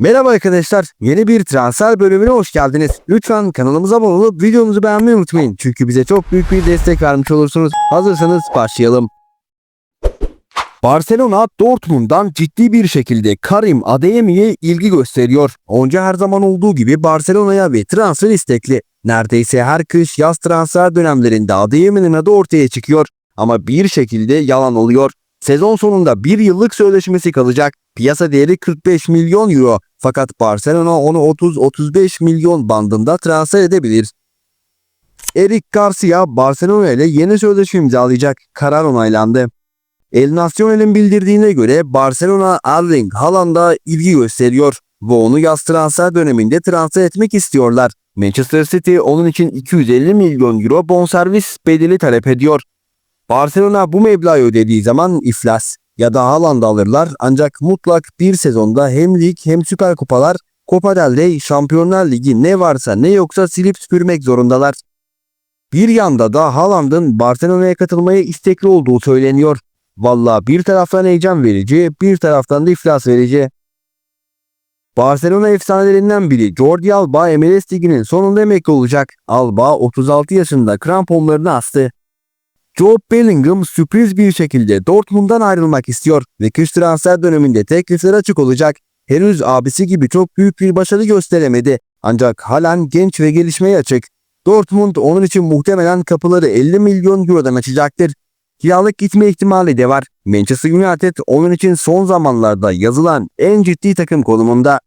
Merhaba arkadaşlar, yeni bir transfer bölümüne hoş geldiniz. Lütfen kanalımıza abone olup videomuzu beğenmeyi unutmayın. Çünkü bize çok büyük bir destek vermiş olursunuz. Hazırsanız başlayalım. Barcelona Dortmund'dan ciddi bir şekilde Karim Adeyemi'ye ilgi gösteriyor. Onca her zaman olduğu gibi Barcelona'ya ve transfer istekli. Neredeyse her kış yaz transfer dönemlerinde Adeyemi'nin adı ortaya çıkıyor. Ama bir şekilde yalan oluyor. Sezon sonunda bir yıllık sözleşmesi kalacak. Piyasa değeri 45 milyon euro. Fakat Barcelona onu 30-35 milyon bandında transfer edebilir. Eric Garcia Barcelona ile yeni sözleşme imzalayacak. Karar onaylandı. El Nacional'in bildirdiğine göre Barcelona Erling Haaland'a ilgi gösteriyor ve onu yaz transfer döneminde transfer etmek istiyorlar. Manchester City onun için 250 milyon euro bonservis bedeli talep ediyor. Barcelona bu meblağı ödediği zaman iflas ya da Haaland'ı alırlar ancak mutlak bir sezonda hem lig hem süper kupalar, Copa del Rey, Şampiyonlar Ligi ne varsa ne yoksa silip süpürmek zorundalar. Bir yanda da Haaland'ın Barcelona'ya katılmaya istekli olduğu söyleniyor. Valla bir taraftan heyecan verici, bir taraftan da iflas verici. Barcelona efsanelerinden biri Jordi Alba MLS Ligi'nin sonunda emekli olacak. Alba 36 yaşında kramponlarını astı. Joe Bellingham sürpriz bir şekilde Dortmund'dan ayrılmak istiyor ve kış transfer döneminde teklifler açık olacak. Henüz abisi gibi çok büyük bir başarı gösteremedi ancak halen genç ve gelişmeye açık. Dortmund onun için muhtemelen kapıları 50 milyon eurodan açacaktır. Kiralık gitme ihtimali de var. Manchester United onun için son zamanlarda yazılan en ciddi takım konumunda.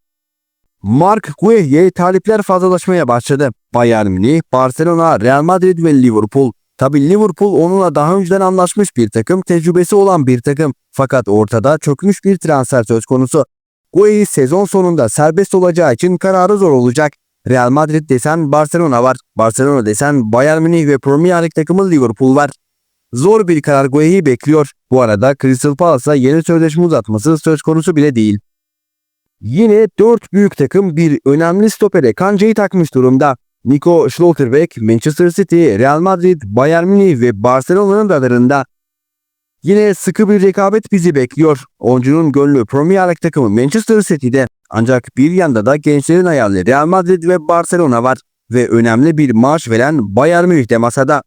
Mark Guehi'ye talipler fazlalaşmaya başladı. Bayern Münih, Barcelona, Real Madrid ve Liverpool. Tabi Liverpool onunla daha önceden anlaşmış bir takım, tecrübesi olan bir takım. Fakat ortada çökmüş bir transfer söz konusu. Guehi sezon sonunda serbest olacağı için kararı zor olacak. Real Madrid desen Barcelona var. Barcelona desen Bayern Münih ve Premier Lig takımı Liverpool var. Zor bir karar Guehi bekliyor. Bu arada Crystal Palace'a yeni sözleşme uzatması söz konusu bile değil. Yine 4 büyük takım bir önemli stopere kancayı takmış durumda. Nico Schlotterbeck, Manchester City, Real Madrid, Bayern Münih ve Barcelona'nın radarında. Yine sıkı bir rekabet bizi bekliyor. Oyuncunun gönlü Premier Lig takımı Manchester City'de. Ancak bir yanda da gençlerin hayali Real Madrid ve Barcelona var. Ve önemli bir maaş veren Bayern Münih de masada.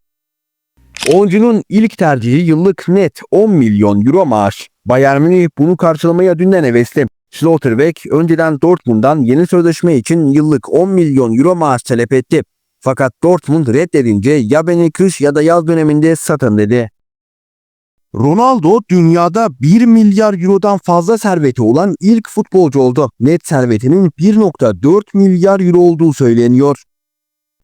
Oyuncunun ilk tercihi yıllık net 10 milyon euro maaş. Bayern Münih bunu karşılamaya dünden hevesli. Schlotterbeck önceden Dortmund'dan yeni sözleşme için yıllık 10 milyon euro maaş talep etti. Fakat Dortmund reddedince ya beni kış ya da yaz döneminde satın dedi. Ronaldo dünyada 1 milyar eurodan fazla serveti olan ilk futbolcu oldu. Net servetinin 1.4 milyar euro olduğu söyleniyor.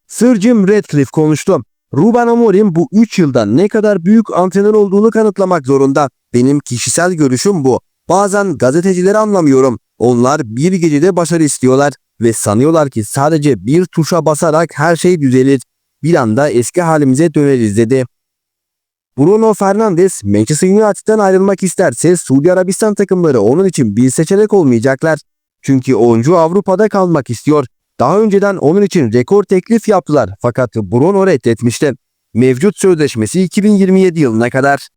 Sir Jim Ratcliffe konuştu. Ruben Amorim bu 3 yılda ne kadar büyük antrenör olduğunu kanıtlamak zorunda. Benim kişisel görüşüm bu. Bazen gazetecileri anlamıyorum. Onlar bir gecede başarı istiyorlar ve sanıyorlar ki sadece bir tuşa basarak her şey düzelir. Bir anda eski halimize döneriz dedi. Bruno Fernandes Manchester United'den ayrılmak isterse Suudi Arabistan takımları onun için bir seçenek olmayacaklar. Çünkü oyuncu Avrupa'da kalmak istiyor. Daha önceden onun için rekor teklif yaptılar fakat Bruno reddetmişti. Mevcut sözleşmesi 2027 yılına kadar.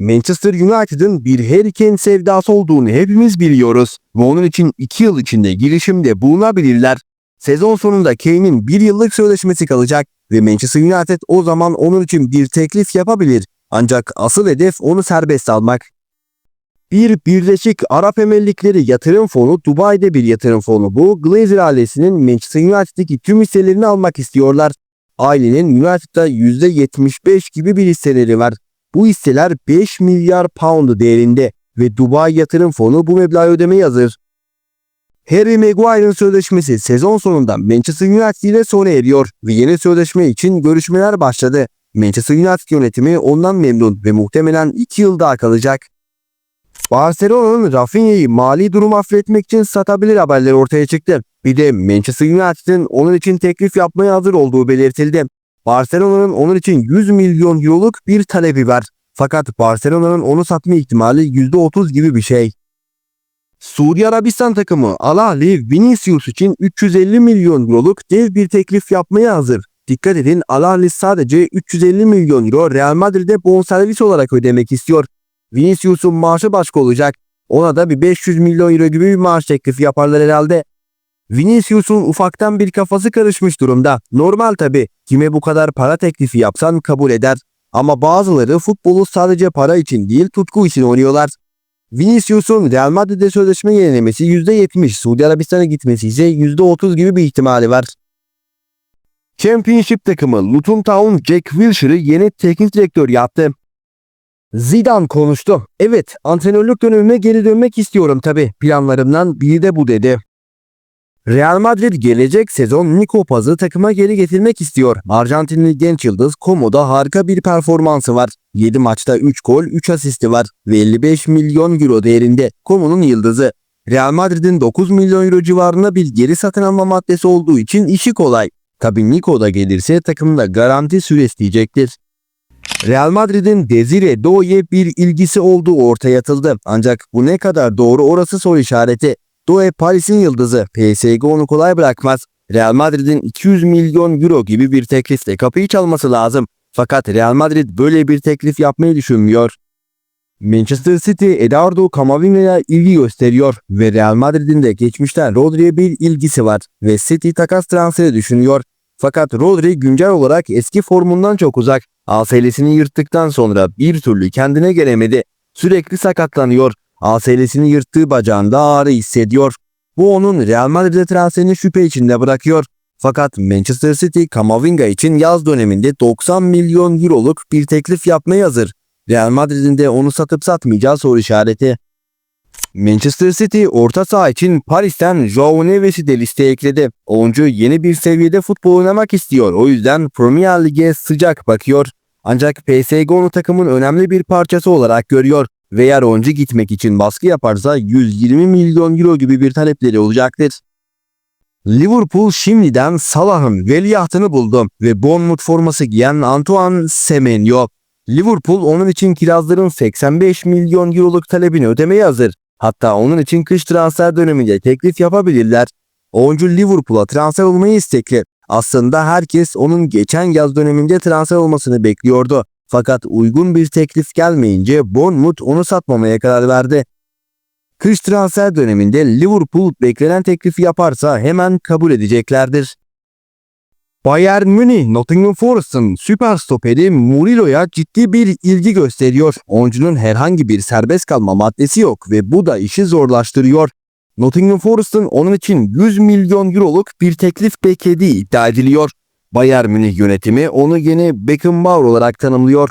Manchester United'ın bir Harry Kane sevdası olduğunu hepimiz biliyoruz ve onun için 2 yıl içinde girişimde bulunabilirler. Sezon sonunda Kane'in 1 yıllık sözleşmesi kalacak ve Manchester United o zaman onun için bir teklif yapabilir. Ancak asıl hedef onu serbest almak. Bir Birleşik Arap Emirlikleri yatırım fonu Dubai'de bir yatırım fonu bu. Glazer ailesinin Manchester United'daki tüm hisselerini almak istiyorlar. Ailenin United'da %75 gibi bir hisseleri var. Bu hisseler 5 milyar pound değerinde ve Dubai Yatırım Fonu bu meblağı ödemeye hazır. Harry Maguire'ın sözleşmesi sezon sonunda Manchester United ile sona eriyor ve yeni sözleşme için görüşmeler başladı. Manchester United yönetimi ondan memnun ve muhtemelen 2 yıl daha kalacak. Barcelona'nın Rafinha'yı mali durum affetmek için satabilir haberleri ortaya çıktı. Bir de Manchester United'ın onun için teklif yapmaya hazır olduğu belirtildi. Barcelona'nın onun için 100 milyon euroluk bir talebi var. Fakat Barcelona'nın onu satma ihtimali %30 gibi bir şey. Suudi Arabistan takımı Al Ahly Vinicius için 350 milyon euroluk dev bir teklif yapmaya hazır. Dikkat edin Al Ahly sadece 350 milyon euro Real Madrid'e bonservis olarak ödemek istiyor. Vinicius'un maaşı başka olacak. Ona da bir 500 milyon euro gibi bir maaş teklifi yaparlar herhalde. Vinicius'un ufaktan bir kafası karışmış durumda. Normal tabi. Kime bu kadar para teklifi yapsan kabul eder. Ama bazıları futbolu sadece para için değil tutku için oynuyorlar. Vinicius'un Real Madrid'de sözleşme yenilemesi %70, Suudi Arabistan'a gitmesi ise %30 gibi bir ihtimali var. Championship takımı Luton Town Jack Wilshere'ı yeni teknik direktör yaptı. Zidane konuştu. Evet, antrenörlük dönemime geri dönmek istiyorum tabi. Planlarımdan biri de bu dedi. Real Madrid gelecek sezon Nico Paz'ı takıma geri getirmek istiyor. Arjantinli genç yıldız Como'da harika bir performansı var. 7 maçta 3 gol 3 asisti var ve 55 milyon euro değerinde Como'nun yıldızı. Real Madrid'in 9 milyon euro civarında bir geri satın alma maddesi olduğu için işi kolay. Tabi Nico da gelirse takımda garanti süre isteyecektir. Real Madrid'in Desire Doué'ye bir ilgisi olduğu ortaya atıldı. Ancak bu ne kadar doğru orası soru işareti. Doué Paris'in yıldızı. PSG onu kolay bırakmaz. Real Madrid'in 200 milyon euro gibi bir teklifle kapıyı çalması lazım. Fakat Real Madrid böyle bir teklif yapmayı düşünmüyor. Manchester City Eduardo Camavinga'ya ilgi gösteriyor ve Real Madrid'in de geçmişten Rodri'ye bir ilgisi var ve City takas transferi düşünüyor. Fakat Rodri güncel olarak eski formundan çok uzak. ACL'sini yırttıktan sonra bir türlü kendine gelemedi. Sürekli sakatlanıyor. ACL'sini yırttığı bacağında ağrı hissediyor. Bu onun Real Madrid'e transferini şüphe içinde bırakıyor. Fakat Manchester City Camavinga için yaz döneminde 90 milyon euroluk bir teklif yapmaya hazır. Real Madrid'in de onu satıp satmayacağı soru işareti. Manchester City orta saha için Paris'ten Joao Neves'i de listeye ekledi. Oyuncu yeni bir seviyede futbol oynamak istiyor. O yüzden Premier Lig'e sıcak bakıyor. Ancak PSG onu takımın önemli bir parçası olarak görüyor ve oyuncu gitmek için baskı yaparsa 120 milyon euro gibi bir talepleri olacaktır. Liverpool şimdiden Salah'ın veliahtını buldu ve Bournemouth forması giyen Antoine Semenyo. Liverpool onun için kirazların 85 milyon euroluk talebini ödemeye hazır. Hatta onun için kış transfer döneminde teklif yapabilirler. Oyuncu Liverpool'a transfer olmayı istekli. Aslında herkes onun geçen yaz döneminde transfer olmasını bekliyordu. Fakat uygun bir teklif gelmeyince Bournemouth onu satmamaya karar verdi. Kış transfer döneminde Liverpool beklenen teklifi yaparsa hemen kabul edeceklerdir. Bayern Münih Nottingham Forest'ın süper stoperi Murilo'ya ciddi bir ilgi gösteriyor. Oyuncunun herhangi bir serbest kalma maddesi yok ve bu da işi zorlaştırıyor. Nottingham Forest'ın onun için 100 milyon euroluk bir teklif beklediği iddia ediliyor. Bayern Münih yönetimi onu yeni Beckenbauer olarak tanımlıyor.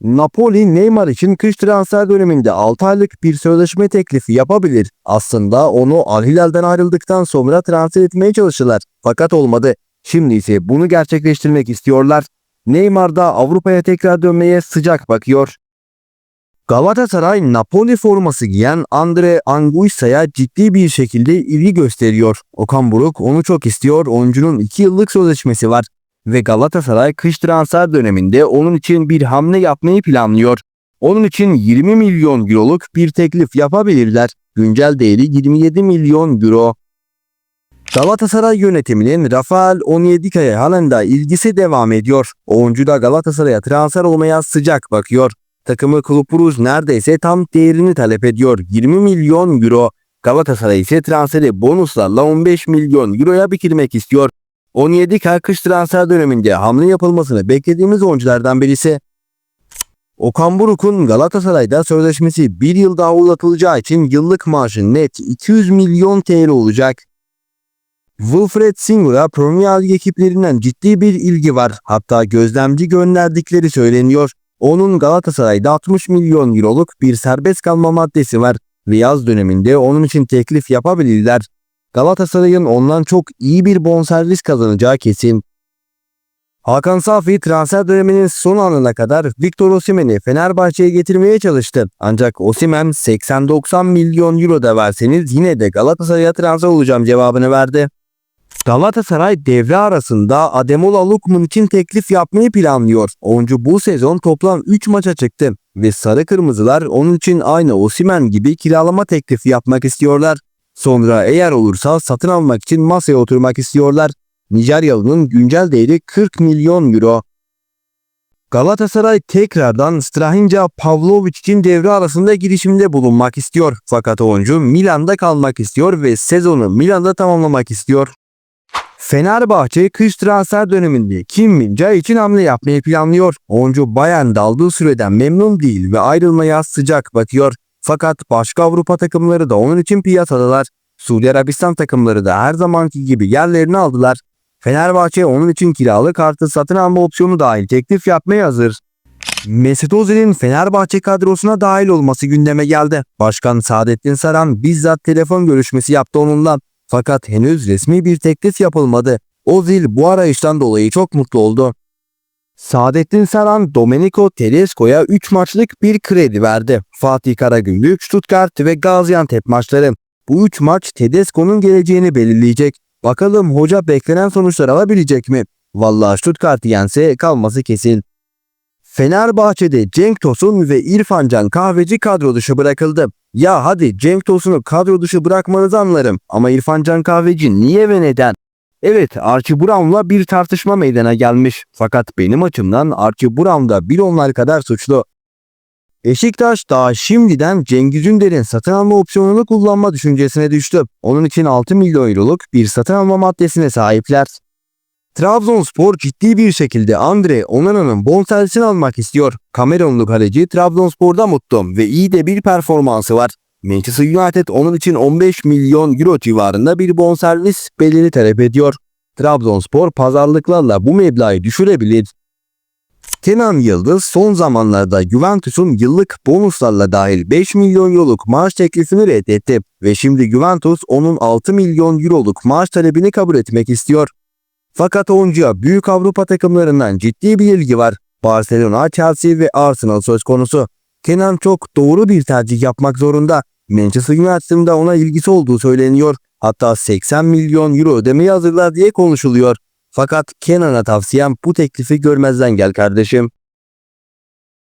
Napoli Neymar için kış transfer döneminde 6 aylık bir sözleşme teklifi yapabilir. Aslında onu Al Hilal'den ayrıldıktan sonra transfer etmeye çalıştılar. Fakat olmadı. Şimdi ise bunu gerçekleştirmek istiyorlar. Neymar da Avrupa'ya tekrar dönmeye sıcak bakıyor. Galatasaray Napoli forması giyen Andre Anguissa'ya ciddi bir şekilde ilgi gösteriyor. Okan Buruk onu çok istiyor. Oyuncunun 2 yıllık sözleşmesi var ve Galatasaray kış transfer döneminde onun için bir hamle yapmayı planlıyor. Onun için 20 milyon euroluk bir teklif yapabilirler. Güncel değeri 27 milyon euro. Galatasaray yönetiminin Rafael Onyedika'ya halen de ilgisi devam ediyor. Oyuncu da Galatasaray'a transfer olmaya sıcak bakıyor. Takımı Kulüp Brugge neredeyse tam değerini talep ediyor. 20 milyon euro. Galatasaray ise transferi bonuslarla 15 milyon euroya bitirmek istiyor. 17 kış transfer döneminde hamle yapılmasını beklediğimiz oyunculardan birisi. Okan Buruk'un Galatasaray'da sözleşmesi bir yıl daha uzatılacağı için yıllık maaşı net 200 milyon TL olacak. Wilfred Singer'a Premier Lig ekiplerinden ciddi bir ilgi var. Hatta gözlemci gönderdikleri söyleniyor. Onun Galatasaray'da 60 milyon euroluk bir serbest kalma maddesi var ve yaz döneminde onun için teklif yapabilirler. Galatasaray'ın ondan çok iyi bir bonservis kazanacağı kesin. Hakan Safi transfer döneminin son anına kadar Victor Osimhen'i Fenerbahçe'ye getirmeye çalıştı. Ancak Osimhen 80-90 milyon euro da verseniz yine de Galatasaray'a transfer olacağım cevabını verdi. Galatasaray devre arasında Ademola Lookman için teklif yapmayı planlıyor. Oyuncu bu sezon toplam 3 maça çıktı ve Sarı Kırmızılar onun için aynı Osimhen gibi kiralama teklifi yapmak istiyorlar. Sonra eğer olursa satın almak için masaya oturmak istiyorlar. Nijeryalı'nın güncel değeri 40 milyon euro. Galatasaray tekrardan Strahinja Pavlovic için devre arasında girişimde bulunmak istiyor. Fakat oyuncu Milan'da kalmak istiyor ve sezonu Milan'da tamamlamak istiyor. Fenerbahçe kış transfer döneminde Kim Min-jae için hamle yapmayı planlıyor. Oyuncu Bayern'de aldığı süreden memnun değil ve ayrılmaya sıcak bakıyor. Fakat başka Avrupa takımları da onun için piyasadalar. Suudi Arabistan takımları da her zamanki gibi yerlerini aldılar. Fenerbahçe onun için kiralık artı satın alma opsiyonu dahil teklif yapmaya hazır. Mesut Özil'in Fenerbahçe kadrosuna dahil olması gündeme geldi. Başkan Saadettin Saran bizzat telefon görüşmesi yaptı onunla. Fakat henüz resmi bir teklif yapılmadı. Özil bu arayıştan dolayı çok mutlu oldu. Saadettin Saran, Domenico Tedesco'ya 3 maçlık bir kredi verdi. Fatih Karagümrük, Stuttgart ve Gaziantep maçları. Bu 3 maç Tedesco'nun geleceğini belirleyecek. Bakalım hoca beklenen sonuçlar alabilecek mi? Vallahi Stuttgart yense kalması kesin. Fenerbahçe'de Cenk Tosun ve İrfan Can Kahveci kadro dışı bırakıldı. Ya hadi Cenk Tosun'u kadro dışı bırakmanızı anlarım ama İrfan Can Kahveci niye ve neden? Evet Archie Brown'la bir tartışma meydana gelmiş. Fakat benim açımdan Archie Brown da bir onlar kadar suçlu. Beşiktaş daha şimdiden Cengiz Ünder'in satın alma opsiyonunu kullanma düşüncesine düştü. Onun için 6 milyon euroluk bir satın alma maddesine sahipler. Trabzonspor ciddi bir şekilde Andre Onana'nın bonservisini almak istiyor. Kamerunlu kaleci Trabzonspor'da mutlu ve iyi de bir performansı var. Manchester United onun için 15 milyon euro civarında bir bonservis belini talep ediyor. Trabzonspor pazarlıklarla bu meblağı düşürebilir. Kenan Yıldız son zamanlarda Juventus'un yıllık bonuslarla dahil 5 milyon euroluk maaş teklifini reddetti ve şimdi Juventus onun 6 milyon euroluk maaş talebini kabul etmek istiyor. Fakat oyuncuya büyük Avrupa takımlarından ciddi bir ilgi var. Barcelona, Chelsea ve Arsenal söz konusu. Kenan çok doğru bir tercih yapmak zorunda. Manchester United'ın da ona ilgisi olduğu söyleniyor. Hatta 80 milyon euro ödemeyi hazırlar diye konuşuluyor. Fakat Kenan'a tavsiyem bu teklifi görmezden gel kardeşim.